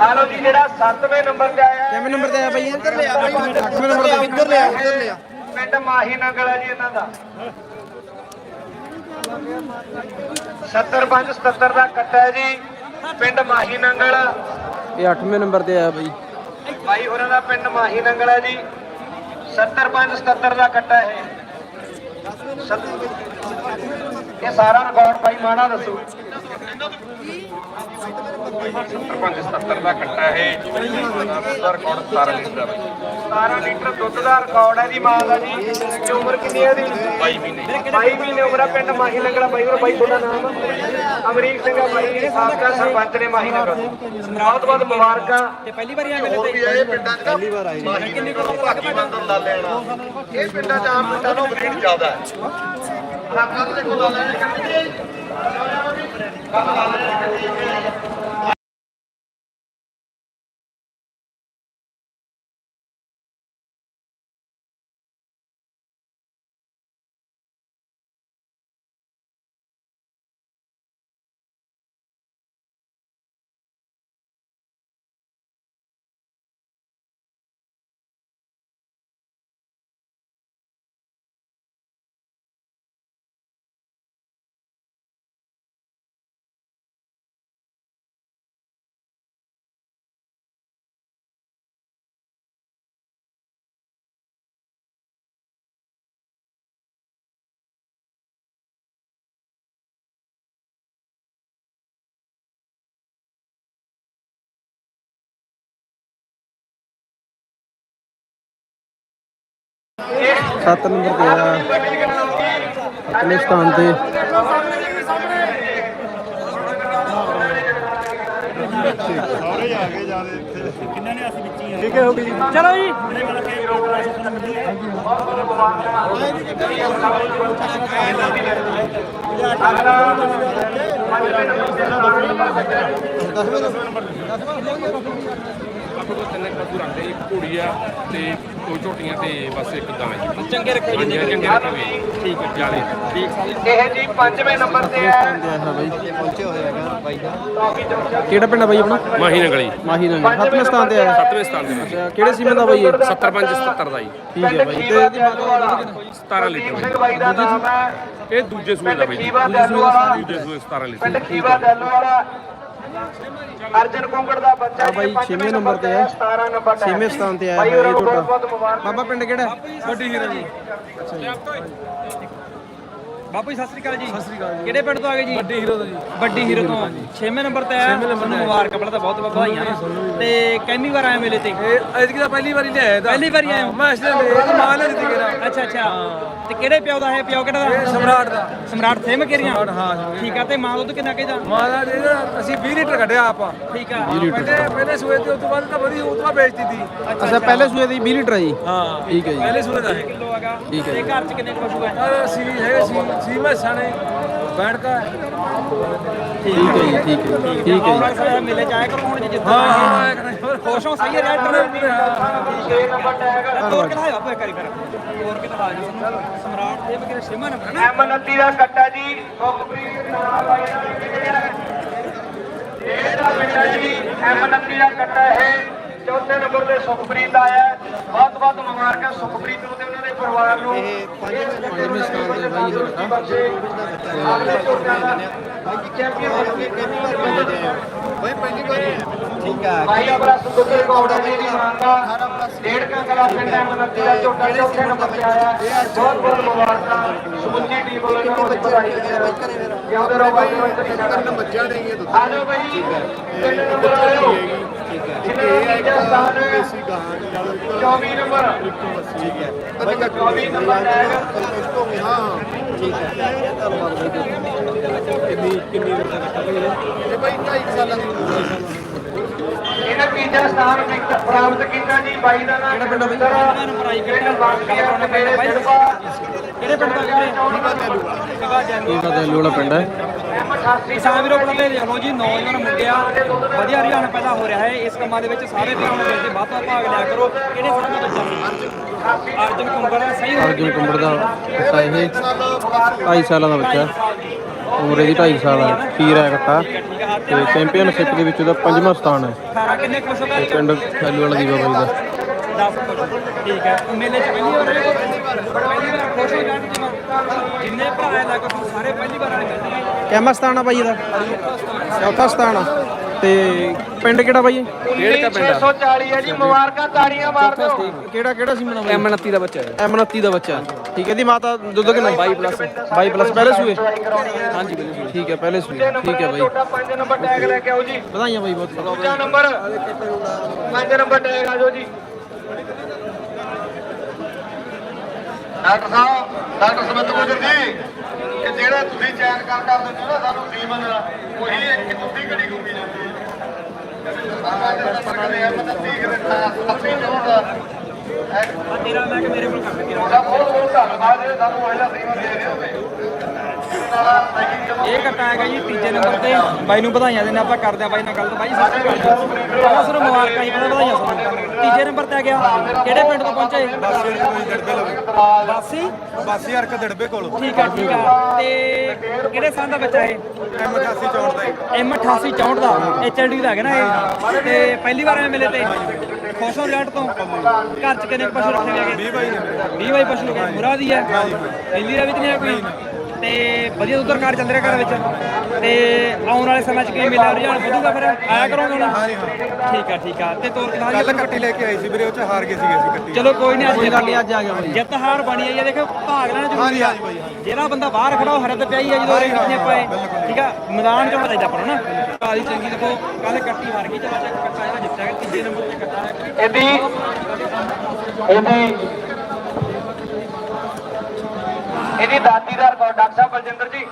ਆ ਲਓ ਜੀ ਜਿਹੜਾ 7ਵੇਂ ਨੰਬਰ ਤੇ ਆਇਆ ਕਿੰਨੇ ਨੰਬਰ ਤੇ ਆਇਆ ਬਾਈ? ਇੱਧਰ ਲਿਆ ਬਾਈ। 8ਵੇਂ ਨੰਬਰ ਤੇ ਇੱਧਰ ਲਿਆ ਇੱਧਰ ਲਿਆ ਪਿੰਡ ਮਾਹੀ ਨੰਗਲ ਹੈ ਜੀ ਇਹਨਾਂ ਦਾ। 75 77 ਦਾ ਕੱਟਾ ਹੈ ਜੀ ਪਿੰਡ ਮਾਹੀ ਨੰਗਲ। ਇਹ 8ਵੇਂ ਨੰਬਰ ਤੇ ਆਇਆ ਬਾਈ। ਭਾਈ ਹੋਰਾਂ ਦਾ ਪਿੰਡ ਮਾਹੀ ਨੰਗਲ ਹੈ ਜੀ 75 77 ਦਾ ਕੱਟਾ ਹੈ। ਇਹ ਸਾਰਾ ਰਿਕਾਰਡ ਭਾਈ ਮਾਣਾ ਦੱਸੋ। 75 77 ਦਾ ਕੱਟਾ ਹੈ ਦਾ ਰਿਕਾਰਡ 17 ਲੀਟਰ 17 ਲੀਟਰ ਦੁੱਧ ਦਾ ਰਿਕਾਰਡ ਹੈ ਜੀ ਮਾਂ ਦਾ ਜੀ। ਤੇ ਉਮਰ ਕਿੰਨੀ ਹੈ ਇਹਦੀ? 22 ਮਹੀਨੇ। 22 ਮਹੀਨੇ ਉਮਰ ਹੈ ਪਿੰਡ ਮਾਹੀ ਨੰਗਲ ਬਾਈ ਹੋਰ ਬਾਈ ਤੁਹਾਡਾ ਨਾਮ? ਅਮਰੀਕ ਸਿੰਘ ਆ ਬਾਈ ਜਿਹੜੇ ਸਾਬਕਾ ਸਰਪੰਚ ਨੇ ਮਾਹੀ ਨੰਗਲ ਬਹੁਤ ਬਹੁਤ ਮੁਬਾਰਕਾਂ। ਤੇ ਪਹਿਲੀ ਵਾਰੀ ਆਏ ਮੇਲੇ ਹੋਰ ਤੇ ਵੀ ਇਹ ਪਿੰਡਾਂ 'ਚ? ਪਹਿਲੀ ਵਾਰ ਆਈ ਕਿੰਨੇ ਕੋਲ ਭਾਗੀ ਬੰਦਰ ਲਾ ਲੈਣਾ? ਇਹ ਪਿੰਡਾਂ 'ਚ ਆਮ ਪਿੰਡਾਂ ਨੂੰ ਬਰੀਡ ਜ਼ਿਆਦਾ ਹੈ। আপনাদের কোন আলাদা রেখে দিয়েছি ਸੱਤ ਨੰਬਰ ਤੇ ਆ। ਆਪਣੇ ਸਥਾਨ ਤੇ। ਸਾਰੇ ਆ ਗਏ ਜ਼ਿਆਦਾ ਇੱਥੇ ਕਿੰਨਾ ਨੇ ਅਸੀਂ ਵਿੱਚ ਹੀ ਆ ਠੀਕ ਹੈ ਹੋ ਗਈ ਚਲੋ ਜੀ ਆਪਣੇ ਕੋਲ ਤਿੰਨ ਪਸ਼ੂ ਰੱਖਦੇ ਇੱਕ ਘੋੜੀ ਆ ਤੇ ਦੋ ਝੋਟੀਆਂ ਤੇ ਬਸ ਇੱਕ ਗਾਂ ਜੀ। ਚੰਗੇ ਰੱਖੋ ਹਾਂਜੀ ਹਾਂ, ਚੰਗੇ ਰੱਖਾਂਗੇ ਠੀਕ ਹੈ ਜਾਲੇ ਇਹ ਜੀ ਪੰਜਵੇਂ ਨੰਬਰ ਤੇ ਹੈ। ਤੇ ਆਇਆ ਬਾਈ ਪਹੁੰਚੇ ਹੋਏ ਹੈਗਾ ਬਾਈ ਦਾ ਕਿਹੜਾ ਪਿੰਡ ਆ ਬਾਈ ਆਪਣਾ? ਮਾਹੀ ਨਗਲੀ ਮਾਹੀ ਨਗਰ। ਸੱਤਵੇਂ ਸਥਾਨ ਤੇ ਆਇਆ ਸੱਤਵੇਂ ਸਥਾਨ ਤੇ ਕਿਹੜੇ ਸੀਮੇ ਦਾ ਬਾਈ ਇਹ? 75 77 ਦਾ ਜੀ। ਠੀਕ ਹੈ ਬਾਈ। ਤੇ ਇਹਦੀ ਮਾਤਾ ਦਾ ਨਾਮ ਕਿੰਨਾ? 17 ਲੀਟਰ ਸਿੰਘ ਬਾਈ ਦਾ ਨਾਮ ਹੈ ਇਹ ਦੂਜੇ ਸੂਏ ਦਾ ਬਈ ਦੂਜੇ ਸੂਏ 17 ਲੀਟਰ ਪਿੰਡ ਖੀਵਾ ਦੈਲੂ ਵਾਲਾ। ਅਰਜਨ ਕੋਂਗੜ ਦਾ ਬੱਚਾ ਬਾਈ ਜੀ, ਪੰਜਵੇਂ ਛੇਵੇਂ ਨੰਬਰ ਤੇ ਹੈ। 17 ਨੰਬਰ ਤੇ ਛੇਵੇਂ ਸਥਾਨ ਤੇ ਆਇਆ ਹੈ ਬਾਬਾ ਪਿੰਡ ਕਿਹੜਾ ਵੱਡੀ ਹੀਰਾ ਜੀ। ਬਾਪੂ ਜੀ ਸਤਿ ਸ੍ਰੀ ਅਕਾਲ ਜੀ। ਸਤਿ ਸ੍ਰੀ ਅਕਾਲ ਕਿਹੜੇ ਪਿੰਡ ਤੋਂ ਆ ਗਏ ਜੀ? ਵੱਡੀ ਹੀਰੋ ਤੋਂ ਜੀ। ਵੱਡੀ ਹੀਰੋ ਤੋਂ। 6ਵੇਂ ਨੰਬਰ ਤੇ ਆਇਆ। ਤੁਹਾਨੂੰ ਮੁਬਾਰਕਾਂ ਪਹਿਲਾਂ ਤਾਂ ਬਹੁਤ ਬਹੁਤ ਵਧਾਈਆਂ। ਨਾ ਤੇ ਕਿੰਨੀ ਵਾਰ ਆਏ ਮੇਲੇ ਤੇ? ਐਤਕੀ ਤਾਂ ਪਹਿਲੀ ਵਾਰੀ ਲਿਆਇਆ ਤਾਂ। ਪਹਿਲੀ ਵਾਰੀ ਹੋ? ਮੈਂ ਇਸ ਲਈ ਮਾਂ ਨੇ ਦਿੱਤੀ ਕਿਹੜਾ ਅੱਛਾ ਅੱਛਾ। ਤੇ ਕਿਹੜੇ ਪਿਓ ਦਾ ਹੈ? ਪਿਓ ਕਿਹੜਾ ਦਾ? ਸਮਰਾਟ ਦਾ। ਸਮਰਾਟ ਸੇਮ ਕੇਰੀਆਂ? ਹਾਂ ਠੀਕ ਆ ਤੇ ਮਾਂ ਦੁੱਧ ਕਿੰਨਾ ਕਹਿੰਦਾ ਮਾਂ ਦਾ ਦੇ ਨਾ ਅਸੀਂ 20 ਲੀਟਰ ਕੱਢਿਆ ਆਪਾਂ। ਠੀਕ ਆ। ਪਹਿਲੇ ਪਹਿਲੇ ਸੂਏ ਤੇ ਉਸ ਤੋਂ ਬਾਅਦ ਤਾਂ ਵਧੀਆ ਉਸ ਤੋਂ ਬਾਅਦ ਵੇਚਤੀ ਸੀ ਅੱਛਾ ਪਹਿਲੇ ਸੂਏ ਦੀ 20 ਲੀਟਰ ਆ ਜੀ। ਹਾਂ। ਠੀਕ ਹੈ ਜੀ। ਪਹਿਲੇ ਸੂਏ ਦਾ ਹੈਗਾ। ਠੀਕ ਹੈ ਤੇ ਘਰ ਚ ਕਿੰਨੇ ਕੁ ਪਸ਼ੂ ਹੈ ਅਹ ਸੀ ਹੈਗੇ ਸੀ ਸੀ ਮੈਸਾਂ ਨੇ ਬੈਠ ਕੇ ਠੀਕ ਹੈ ਜੀ ਠੀਕ ਹੈ ਜੀ, ਠੀਕ ਹੈ ਜੀ। ਸਮੇਂ ਮੇਲੇ ਚ ਆਇਆ ਕਰੋ ਹੁਣ ਜੇ ਜਿੱਤ ਹਾਂ ਹਾਂ ਇੱਕ ਨਹੀਂ ਖੁਸ਼ ਹੋ ਸਹੀ ਹੈ ਰੈਡ ਪੂਰੇ ਹਾਂ ਤੋਰ ਕੇ ਆਪੋ ਇੱਕ ਵਾਰੀ ਫਿਰ। ਤੋਰ ਕੇ ਦਿਖਾ ਜੀ ਸਾਨੂੰ। ਸਮਰਾਟ ਦੇ ਬਗੈਰ ਛੇਵਾਂ ਨੰਬਰ ਹੈ ਨਾ? ਐਮਨਤੀ ਦਾ ਕੱਟਾ ਜੀ ਸੁਖਪ੍ਰੀਤ ਨਾਮ ਆਇਆ ਇਹਦਾ ਬੇਟਾ ਜੀ ਐਮਨਤੀ ਦਾ ਕੱਟਾ ਇਹ। ਚੌਥੇ ਨੰਬਰ ਤੇ ਸੁਖਪ੍ਰੀਤ ਆਇਆ ਹੈ। ਬਹੁਤ ਬਹੁਤ ਮੁਬਾਰਕਾਂ ਸੁਖਪ੍ਰੀਤ ਨੂੰ ਤੇ ਉਹਨਾਂ ਦੇ ਪਰਿਵਾਰ ਨੂੰ। ਇਹ ਪੰਜਵੇਂ ਸਥਾਨ ਤੇ ਬਾਈ ਹੈਗਾ ਆਪਣੇ ਝੋਟਿਆਂ ਦਾ ਚੈਂਪੀਅਨ ਬਣ ਕੇ ਭਾਈ ਆਪਣਾ ਸੁਖਪ੍ਰੀਤ ਕੌੜਾ ਜੀ ਦੀ ਮਾਨਤਾ ਡੇਢ ਕਾ ਕਲਾ ਪਿੰਡ ਐਮਨਤੀ ਦਾ ਝੋਟਾ ਚੌਥੇ ਨੰਬਰ ਤੇ ਆਇਆ। ਹੈ। ਬਹੁਤ ਬਹੁਤ ਮੁਬਾਰਕਾਂ। ਸਮੁੱਚੀ ਟੀਮ ਵੱਲੋਂ ਇਹਨਾਂ ਨੂੰ ਵਧਾਈ ਦਿੰਦੇ ਹਾਂ ਜਿਉਂਦੇ ਰਹੋ ਬਾਈ ਨੂੰ ਇੱਥੇ ਬੱਚਿਆਂ ਦੇ ਹੀ ਆ ਜਾਓ ਬਾਈ। ਤਿੰਨ ਨੰਬਰ ਆਇਓ ਜਿਹਨੇ ਤੀਜਾ ਸਥਾਨ 24 ਨੰਬਰ। ਠੀਕ ਹੈ। 24 ਨੰਬਰ ਆਏਗਾ ਇਹਨਾਂ ਤੀਜਾ ਸਥਾਨ ਪ੍ਰਿਕ- ਪ੍ਰਾਪਤ ਕੀਤਾ ਜੀ ਬਾਈ ਦਾ ਨਾਮ ਕਿਹੜਾ ਪਿੰਡ ਪਿੰਡ ਕਰਾਉਣਾ ਮੇਰੇ ਪੈਣਾ ਬਾਈ ਜੜਪਾ ਕਿਹੜੇ ਪਿੰਡ ਦਾ ਕਿਹੜੇ ਇਹ ਪਿੰਡ ਹੈ। ਕਿਸਾਨ ਵੀਰੋ ਕੋਲ ਤੇ ਦੇਖੋ ਜੀ ਨੌਜਵਾਨ ਮੁੰਡਿਆ ਵਧੀਆ ਰੁਝਾਨ ਪੈਦਾ ਹੋ ਰਿਹਾ ਹੈ। ਇਸ ਕੰਮਾਂ ਦੇ ਵਿੱਚ ਸਾਰੇ ਵੀਰਾਂ ਨੂੰ ਦੇ ਵੱਧ ਤੋਂ ਭਾਗ ਲਿਆ ਕਰੋ। ਕਿਹੜੇ ਦਾ ਬੱਚਾ? ਅਰਜੁਨ ਕੁੰਬੜ ਦਾ ਸਹੀ ਅਰਜੁਨ ਕੁੰਬੜ ਦਾ ਕੱਟਾ ਇਹ 2.5 ਸਾਲਾਂ ਦਾ ਬੱਚਾ ਉਮਰ ਇਹਦੀ 2.5 ਸਾਲ ਹੈ ਖੀਰ ਹੈ ਕੱਟਾ ਤੇ ਚੈਂਪੀਅਨਸ਼ਿਪ ਦੇ ਵਿੱਚ ਉਹਦਾ ਪੰਜਵਾਂ ਸਥਾਨ ਹੈ। 18 ਕਿੰਨੇ ਕੁ ਵਸੋਂ ਤੇ ਪਿੰਡ ਖੈਲੂ ਵਾਲਾ ਦੀਵਾ ਬਾਈ ਦਾ। 10 ਠੀਕ ਹੈ। ਮੇਲੇ ਚ ਪਹਿਲੀ ਵਾਰ? ਪਹਿਲੀ ਵਾਰ ਖੁਸ਼ ਹੋ ਜਾਣ। ਜਿੰਨੇ ਭਰਾ ਲੱਗ ਸਾਰੇ ਪਹਿਲੀ ਵਾਰ ਆਏ ਕਰਦੇ ਨੇ ਕਿੰਨਾ ਸਥਾਨ ਆ ਬਾਈ ਇਹਦਾ? ਚੌਥਾ ਸਥਾਨ ਆ। ਤੇ ਪਿੰਡ ਕਿਹੜਾ ਬਾਈ ਇਹ? 640 ਹੈ ਜੀ ਮੁਬਾਰਕਾਂ ਤਾੜੀਆਂ ਮਾਰ ਦਿਓ। ਕਿਹੜਾ ਕਿਹੜਾ ਸੀ ਮਨਾ ਐਮ 29 ਦਾ ਬੱਚਾ ਹੈ। ਐਮ 29 ਦਾ ਬੱਚਾ। ਠੀਕ ਹੈ ਦੀ ਮਾਤਾ ਦੁੱਧ ਕਿੰਨਾ 22 ਪਲੱਸ 22 ਪਲੱਸ ਪਹਿਲੇ ਸੂਏ? ਹਾਂਜੀ ਠੀਕ ਹੈ ਪਹਿਲੇ ਸੂਏ। ਠੀਕ ਹੈ ਬਾਈ। ਛੋਟਾ 5 ਨੰਬਰ ਟੈਗ ਲੈ ਕੇ ਆਓ ਜੀ। ਵਧਾਈਆਂ ਬਾਈ ਬਹੁਤ ਬਹੁਤ। ਦੂਜਾ ਨੰਬਰ 5 ਨੰਬਰ ਟੈਗ ਆ ਜਾਓ ਜੀ। ਡਾਕਟਰ ਸਾਹਿਬ ਡਾਕਟਰ ਸਮਿਤ ਗੁਜਰ ਜੀ ਕਿ ਜਿਹੜਾ ਤੁਸੀਂ ਚੈਨ ਕਰ ਕਰ ਦਿੰਦੇ ਹੋ ਨਾ ਸਾਨੂੰ ਸੀਮਨ ਉਹੀ ਇੱਕ ਦੁੱਧੀ ਘੜੀ ਘੁੰਮੀ ਜਾਂਦੀ ਹੈ। ਹੈ ਹੈ? ਤੇਰਾ ਮੈਂ ਕਿ ਮੇਰੇ ਕੋਲ ਕੱਟ ਕੇ ਉਹਦਾ ਬਹੁਤ ਬਹੁਤ ਧੰਨਵਾਦ ਜਿਹੜੇ ਸਾਨੂੰ ਇਹਦਾ ਸੀਮਨ ਦੇ ਰਹੇ ਹੋਵੇ ਇਹ ਕੱਟਾ ਹੈਗਾ ਜੀ ਤੀਜੇ ਨੰਬਰ ਤੇ। ਬਾਈ ਨੂੰ ਵਧਾਈਆਂ ਦੇਣਾ ਆਪਾਂ ਕਰਦੇ ਆ ਬਾਈ ਨਾਲ ਗੱਲ ਤਾਂ ਬਾਈ ਸਤਿ ਸ਼੍ਰੀ ਅਕਾਲ ਜੀ। ਪਹਿਲਾਂ ਸਿਰ ਮੁਬਾਰਕਾਂ ਜੀ ਪਹਿਲਾਂ ਵਧਾਈਆਂ ਸਾਨੂੰ। ਤੀਜੇ ਨੰਬਰ ਤੇ ਆ ਗਿਆ। ਕਿਹੜੇ ਪਿੰਡ ਤੋਂ ਪਹੁੰਚੇ? ਬਾਸੀ ਬਾਸੀ? ਹਰਕ ਦੜਬੇ ਕੋਲ। ਠੀਕ ਆ ਠੀਕ ਆ। ਤੇ ਕਿਹੜੇ ਸੰਨ ਦਾ ਬੱਚਾ ਇਹ? ਐਮ 88 ਚੌਂਟ ਦਾ ਐਮ 8864 ਦਾ ਐਚਐਲਡੀ ਦਾ ਹੈਗਾ ਨਾ ਇਹ। ਤੇ ਪਹਿਲੀ ਵਾਰ ਆਏ ਮਿਲੇ ਤੇ। ਖੁਸ਼ ਹੋ ਰਿਜ਼ਲਟ ਤੋਂ? ਘਰ ਚ ਕਿੰਨੇ ਪਸ਼ੂ ਰੱਖੇ ਹੋਏ 20 ਬਾਈ ਨੇ 20 ਬਾਈ ਪਸ਼ੂ ਮੁਰਾ ਦੀ ਹੈ ਦਿੱਲੀ ਦਾ ਵੀ ਤਾਂ ਨਹੀਂ ਹੈ ਕੋਈ? ਤੇ ਵਧੀਆ ਦੁੱਧ ਕਾਰ ਚੱਲ ਰਿਹਾ ਘਰ ਵਿੱਚ। ਤੇ ਆਉਣ ਵਾਲੇ ਸਮੇਂ ਚ ਕੀ ਮਿਲਿਆ ਰੁਝਾਨ ਵਧੂਗਾ ਫਿਰ? ਆਇਆ ਕਰੋਗੇ ਹੁਣ? ਠੀਕ ਆ ਠੀਕ ਆ। ਤੇ ਤੋਰ ਕੇ ਕੱਲ ਕੱਟੀ ਲੈ ਕੇ ਆਈ ਸੀ ਵੀਰੇ ਉਹ ਚ ਹਾਰ ਗਏ ਸੀਗੇ ਅਸੀਂ ਕੱਟੀ। ਚਲੋ ਕੋਈ ਨਹੀਂ ਅੱਜ ਆ ਗਿਆ ਬਾਈ। ਜਿੱਤ ਹਾਰ ਬਣੀ ਆਈ ਹੈ ਦੇਖੋ ਭਾਗ ਲੈਣਾ ਜ਼ਰੂਰੀ ਹਾਂਜੀ, ਆ। ਹਾਂਜੀ ਬਾਈ। ਜਿਹੜਾ ਬੰਦਾ ਬਾਹਰ ਖੜਾ ਉਹ ਹਰਦ ਪਿਆਈ ਹੈ ਜਦੋਂ ਇਹ ਕਿੱਥੇ ਪਾਏ। ਠੀਕ ਆ? ਮੈਦਾਨ ਚੋਂ ਚਾਹੀਦਾ ਪਰ ਨਾ ਕਾਲੀ ਚੰਗੀ ਦੇਖੋ ਕੱਲ ਕੱਟੀ ਹਾਰ ਗਈ ਚਲਾ ਚੱਕ ਕੱਟਾ ਜਿਹੜਾ ਜਿੱਤਿਆ ਗਿਆ ਤੀਜੇ ਨੰਬਰ ਤੇ ਕੱਟਾ ਹੈ ਇਹਦੀ ਇਹਦੀ ਇਹਦੀ ਦਾਦੀ ਦਾ ਰਿਕਾਰਡ ਡਾਕਟਰ ਸਾਹਿਬ ਬਲਜਿੰਦਰ ਜੀ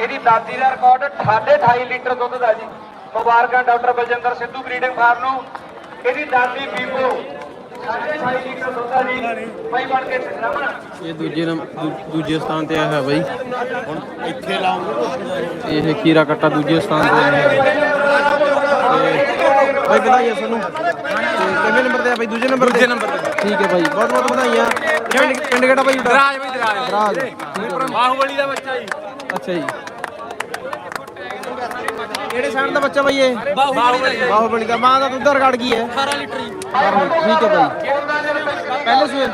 ਇਹਦੀ ਦਾਦੀ ਦਾ ਰਿਕਾਰਡ 28 ਲੀਟਰ ਦੁੱਧ ਦਾ ਜੀ। ਮੁਬਾਰਕਾਂ doctor Baljinder Sidhu breeding farm ਨੂੰ। ਇਹਦੀ ਦਾਦੀ ਬੀਬੋ 28 ਲੀਟਰ ਦੁੱਧ ਦਾ ਜੀ। ਭਾਈ ਬਣ ਕੇ ਇਹ ਦੂਜੇ ਦੂਜੇ ਸਥਾਨ ਤੇ ਆਇਆ ਹੋਇਆ ਬਾਈ। ਹੁਣ ਇੱਥੇ ਲਾਉਂਗਾ ਇਹ ਖੀਰਾ ਕੱਟਾ ਦੂਜੇ ਸਥਾਨ ਤੇ ਆਇਆ ਤੇ ਬਾਈ ਵਧਾਈਆਂ ਸਾਨੂੰ। ਕਿੰਨੇ ਨੰਬਰ ਤੇ ਆ ਬਾਈ ਦੂਜੇ ਨੰਬਰ ਤੇ। ਦੂਜੇ ਨੰਬਰ ਤੇ। ਠੀਕ ਹੈ ਬਾਈ ਬਹੁਤ ਬਹੁਤ ਵਧਾਈਆਂ। ਪਿੰਡ ਪਿੰਡ ਕਿਹੜਾ ਬਾਈ ਦਰਾਜ ਬਾਈ ਦਰਾਜ ਦਰਾਜ ਬਾਹੂਬਲੀ ਦਾ ਬੱਚਾ ਜੀ। ਅੱਛਾ ਜੀ। ਕਿਹੜੇ ਸਾਲ ਦਾ ਬੱਚਾ ਬਾਈ ਇਹ? ਬਾਹੂਬਲੀ ਦਾ ਬਾਹੂਬਲੀ ਦਾ। ਮਾਂ ਦਾ ਦੁੱਧ ਰਿਕਾਰਡ ਕੀ ਹੈ। 18 ਲੀਟਰ ਠੀਕ ਹੈ ਬਾਈ ਪਹਿਲੇ ਸੂਏ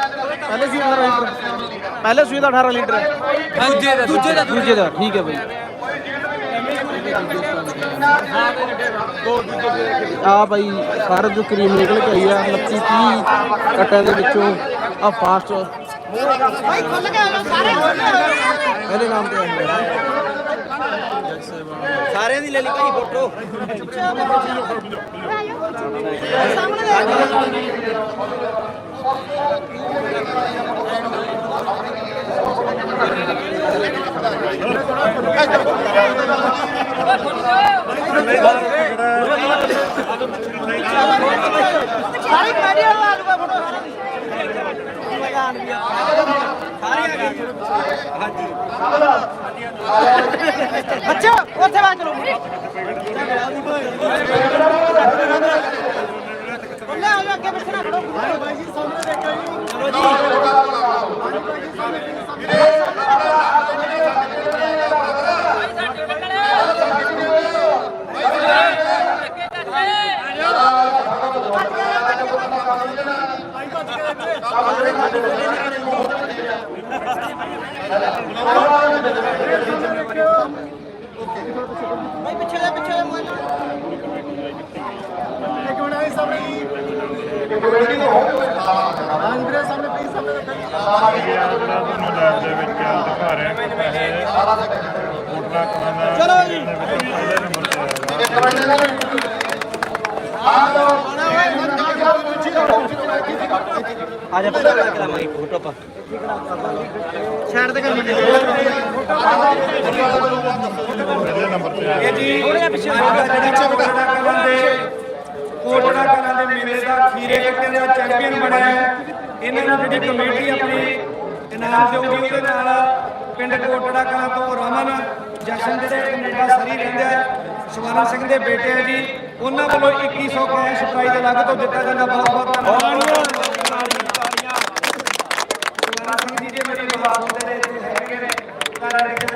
ਪਹਿਲੇ ਸੂਏ ਦਾ 18 ਲੀਟਰ। ਪਹਿਲੇ ਸੂਏ ਦਾ 18 ਲੀਟਰ। ਹੈ ਦੂਜੇ ਦਾ। ਦੂਜੇ ਦਾ। ਠੀਕ ਹੈ ਬਾਈ ਆ ਬਾਈ ਸਾਰਾ ਜੋ ਕਰੀਮ ਨਿਕਲ ਕੇ ਆਈ ਆ 29 30 ਕੱਟਿਆਂ ਦੇ ਵਿੱਚੋਂ ਆ ਫਾਸਟ ਭਾਈ ਖੁੱਲ ਜਾਓ ਸਾਰੇ ਖੁੱਲ ਜਾਓ ਇਹਦੇ ਨਾਮ ਤੇ ਆਇਆ ਸਾਰਿਆਂ ਦੀ ਲੈ ਲਈ ਭਾਈ ਫੋਟੋ ਸਾਹਮਣੇ ਸਾਰੀ ਕਮੇਟੀ ਵਾਲਾ ਆ ਫੋਟੋ ਬੱਚੋ ਉੱਥੇ ਬਾਹਰ ਚਲੋ ਲੈ ਆ ਜਾ ਅੱਗੇ ਪਿੱਛੇ ਨਾ ਖੜੋ ਬਾਈ ਜੀ ਸਾਹਮਣੇ ਦੇਖੋ ਜੀ ਬਾਈ ਪਿੱਛੇ ਜਾ ਪਿੱਛੇ ਜਾ ਮੋਬਾਈਲ ਇੱਕ ਮਿੰਟ ਆਈ ਸਾਹਮਣੇ ਜੀ ਹਾਂ ਵੀਰੇ ਸਾਹਮਣੇ ਪਲੀਜ਼ ਸਾਹਮਣੇ ਦੇਖੋ ਚਲੋ ਜੀ ਆ ਜਾ ਪਤਾ ਲੱਗ ਕਰਾਂਗੇ ਫੋਟੋ ਪਾ ਸਾਈਡ ਤੇ। ਕਰ ਲਈ ਕੋਟੜਾ ਕਲਾਂ ਦੇ ਮੇਲੇ ਦਾ ਖੀਰੇ ਕੱਟੇ ਦਾ ਚੈਂਪੀਅਨ ਬਣਿਆ ਇਹਨਾਂ ਨੂੰ ਜਿਹੜੀ ਕਮੇਟੀ ਆਪਣੀ ਇਨਾਮ ਦੇਊਗੀ, ਉਹਦੇ ਨਾਲ ਪਿੰਡ ਕੋਟੜਾ ਕਲਾਂ ਤੋਂ ਰਮਨ ਜਸ਼ਨ ਜਿਹੜੇ ਕੈਨੇਡਾ ਸਰੀ ਰਹਿੰਦੇ ਆ ਸਵਰਨ ਸਿੰਘ ਦੇ ਬੇਟੇ ਆ ਜੀ, ਉਹਨਾਂ ਵੱਲੋਂ 2100 ਕੈਸ਼ ਪ੍ਰਾਈਜ਼ ਅਲੱਗ ਤੋਂ ਦਿੱਤਾ ਜਾਂਦਾ ਬਹੁਤ ਬਹੁਤ ਧੰਨਵਾਦ ਸਵਰਨ ਸਿੰਘ ਜੀ ਜੇ ਮੇਰੀ ਆਵਾਜ਼ ਨੇ ਇੱਥੇ ਹੈਗੇ ਨੇ ਘਰ ਲੈ ਕੇ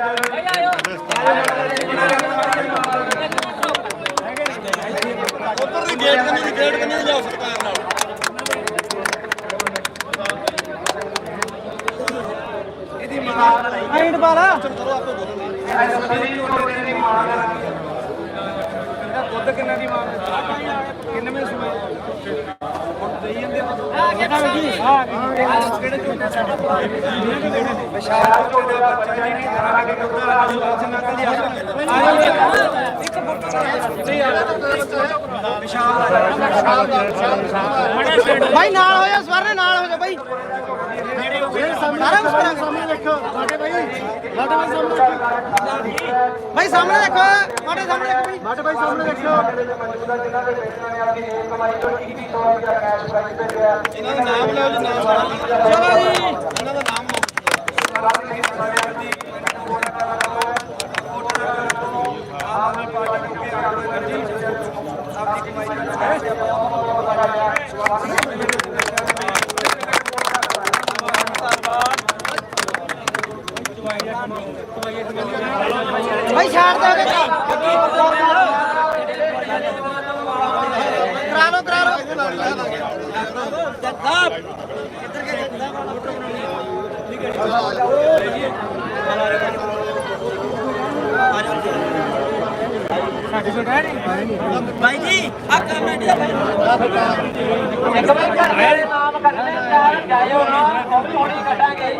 ਜਾਓ ਇਹਦੀ ਮਾਂ ਆਈਂਡ ਬਾਲਾ ਦੁੱਧ ਕਿੰਨਾ ਦੀ ਮਾਂ ਕਿੰਨੇ ਮੇ ਸੂਏ ਕਿਹੜੇ ਝੋਟੇ ਵਿਸ਼ਾਲ ਝੋਟੇ ਦਾ ਬੱਚਾ ਜੀ ਨੇ ਕਰਾ ਕੇ ਦੁੱਧ ਦਾ ਵਿਸ਼ਵਾਸ ਨਾ ਕਰੀ ਇੱਕ ਭਾਈ ਨਾਲ ਹੋ ਜਾ ਸਵਰਨੇ ਨਾਲ ਹੋ ਜਾ ਭਾਈ ਵੀਰੇ ਸਾਰਾ ਸਾਹਮਣੇ ਦੇਖੋ। ਸਾਡੇ ਭਾਈ ਸਾਡੇ ਭਾਈ ਸਾਹਮਣੇ ਦੇਖੋ। ਭਾਈ ਸਾਹਮਣੇ ਦੇਖੋ। ਮਾੜੇ ਸਾਹਮਣੇ ਦੇਖੋ ਭਾਈ ਸਾਡੇ ਭਾਈ ਸਾਹਮਣੇ ਦੇਖੋ ਚਲੋ ਜੀ। ਭਾਈ ਛਾੜ ਦੋ ਕਰਾ ਲਓ ਕਰਾ ਲਓ ਭਾਈ ਜੀ ਆ ਕਮੇਟੀ ਦਾ ਇੱਕ ਵਾਰ ਘਰ ਨਾਮ ਕੱਢਣੇ ਜਾਇਓ ਨਾ ਉਹ ਥੋੜੀ ਕੱਢਾਂਗੇ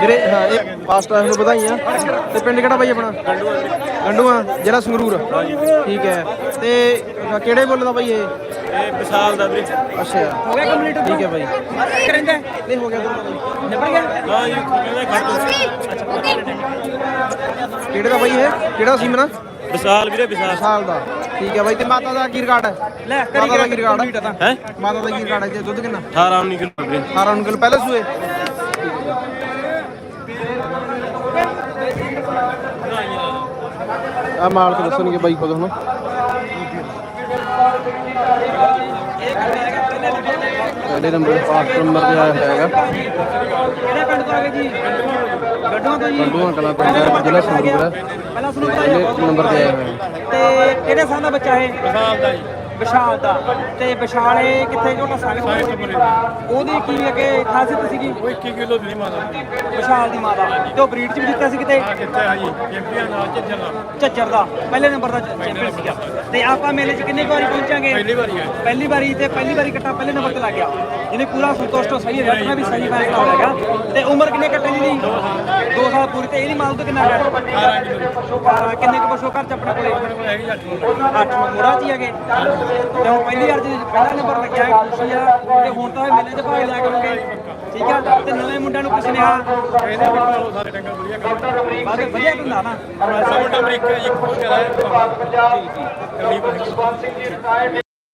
ਵੀਰੇ ਹਾਂ ਇਹ ਫਾਸਟ ਟਾਈਮ ਨੂੰ ਵਧਾਈਆਂ। ਤੇ ਪਿੰਡ ਕਿਹੜਾ ਬਾਈ ਆਪਣਾ? ਗੰਡੂਆ ਜ਼ਿਲ੍ਹਾ ਸੰਗਰੂਰ। ਠੀਕ ਹੈ। ਤੇ ਕਿਹੜੇ ਬੋਲ ਦਾ ਬਾਈ ਇਹ? ਇਹ ਵਿਸ਼ਾਲ ਦਾ ਵੀਰੇ। ਅੱਛਾ। ਹੋ ਗਿਆ ਕੰਪਲੀਟ ਠੀਕ ਹੈ ਬਾਈ। ਕਰਿੰਦੇ। ਨਹੀਂ ਹੋ ਗਿਆ ਬਾਈ। ਨਿਬੜ ਗਿਆ? ਕਿਹੜੇ ਦਾ ਬਾਈ ਇਹ? ਕਿਹੜਾ ਸੀ ਮੇਰਾ ਵਿਸ਼ਾਲ ਵੀਰੇ ਵਿਸ਼ਾਲ। ਵਿਸ਼ਾਲ ਦਾ। ਠੀਕ ਹੈ ਬਾਈ ਤੇ ਮਾਤਾ ਦਾ ਕੀ ਰਿਕਾਰਡ ਹੈ? ਲੈ ਮਾਤਾ ਦਾ ਕੀ ਰਿਕਾਰਡ ਹੈ? ਮਾਤਾ ਦਾ ਕੀ ਰਿਕਾਰਡ ਹੈ? ਜੇ ਦੁੱਧ ਕਿੰਨਾ? 18 19 ਕਿਲੋ ਵੀਰੇ। 18 ਉਂਗਲ ਪਹਿਲੇ ਸੂਏ। ਆ ਮਾਲਕ ਦੱਸਣਗੇ ਬਾਈ ਖੁਦ ਹੁਣ ਪਹਿਲੇ ਨੰਬਰ ਫਾਸਟ ਨੰਬਰ ਤੇ ਆਇਆ ਹੈਗਾ। ਕਿਹੜੇ ਪਿੰਡ ਤੋਂ ਆ ਗਏ ਜੀ? ਗੱਡੋਂ ਤੋਂ ਜੀ ਕਲਾ ਪਿੰਡ ਹੈ, ਜ਼ਿਲ੍ਹਾ ਸੰਗਰੂਰ ਹੈ। ਪਹਿਲਾਂ ਸੁਣੋ ਪਹਿਲੇ ਨੰਬਰ ਤੇ ਆਇਆ ਹੋਇਆ ਹੈ ਤੇ ਕਿਹੜੇ ਸਾਲ ਦਾ ਬੱਚਾ ਇਹ? ਵਿਸ਼ਾਲ ਦਾ ਜੀ। ਵਿਸ਼ਾਲ ਦਾ। ਤੇ ਵਿਸ਼ਾਲੇ ਕਿੱਥੇ ਝੋਟਾ ਸੰਗ ਉਹਦੀ ਕੀ ਅੱਗੇ ਖਾਸੀਅਤ ਸੀਗੀ ਉਹ 21 ਕਿਲੋ ਦੀ ਮਾਦਾ ਵਿਸ਼ਾਲ ਦੀ ਮਾਤਾ। ਤੇ ਉਹ ਬਰੀਡ ਚ ਵੀ ਜਿੱਤਿਆ ਸੀ ਕਿਤੇ? ਕਿੱਥੇ ਆ ਜੀ। ਚੈਂਪੀਅਨ ਨਾਲ ਚੱਜਰ ਨਾਲ। ਝੱਜਰ ਦਾ। ਪਹਿਲੇ ਨੰਬਰ ਦਾ ਚੈਂਪੀਅਨ ਸੀਗਾ। ਤੇ ਆਪਾਂ ਮੇਲੇ 'ਚ ਕਿੰਨੀ ਵਾਰੀ ਪਹੁੰਚਾਂਗੇ? ਪਹਿਲੀ ਵਾਰੀ ਹੈ ਪਹਿਲੀ ਵਾਰੀ ਤੇ ਪਹਿਲੀ ਵਾਰੀ ਕੱਟਾ ਪਹਿਲੇ ਨੰਬਰ ਤੇ ਲੱਗ ਗਿਆ। ਜਿਹਨੇ ਪੂਰਾ ਸੰਤੁਸ਼ਟ ਹੋ ਸਹੀ ਰਿਜ਼ਲਟ ਨਾਲ ਵੀ ਸਹੀ ਫੈਸਲਾ ਹੋ ਗਿਆ ਤੇ ਉਮਰ ਕਿੰਨੇ ਕੱਟੇ ਦੀ ਨਹੀਂ 2 ਸਾਲ ਪੂਰੀ ਤੇ ਇਹਦੀ ਮਾਲ ਤੋਂ ਕਿੰਨਾ ਹੈ। 18 ਕਿੰਨੇ ਕੁ ਪਸ਼ੂ ਘਰ ਚ ਆਪਣੇ ਕੋਲੇ? ਹੈਗੀ ਅੱਠ 8 ਮੋਰਾ ਚ ਹੀ ਹੈਗੇ। ਤੇ ਹੁਣ ਪਹਿਲੀ ਵਾਰ ਜੀ ਪਹਿਲਾ ਨੰਬਰ ਲੱਗਿਆ ਹੈ ਖੁਸ਼ੀ ਆ। ਤੇ ਹੁਣ ਤਾਂ ਇਹ ਮੇਲੇ 'ਚ ਭਾਗ ਲਿਆ ਕਰੋਗੇ ਠੀਕ ਆ? ਤੇ ਨਵੇਂ ਮੁੰਡਿਆਂ ਨੂੰ ਕੁਛ ਸੁਨੇਹਾ? ਇਹਦੇ ਵੀ ਸਾਰੇ ਡੰਗਰ ਵਧੀਆ ਕਰਦੇ ਬਾਅਦ ਵਧੀਆ ਧੰਦਾ ਨਾ। ਸਭ ਮੁੰਡਾ ਅਮਰੀਕਾ ਜੀ ਖੋਲ ਕੇ ਆਇਆ ਜੀ। ਜੀ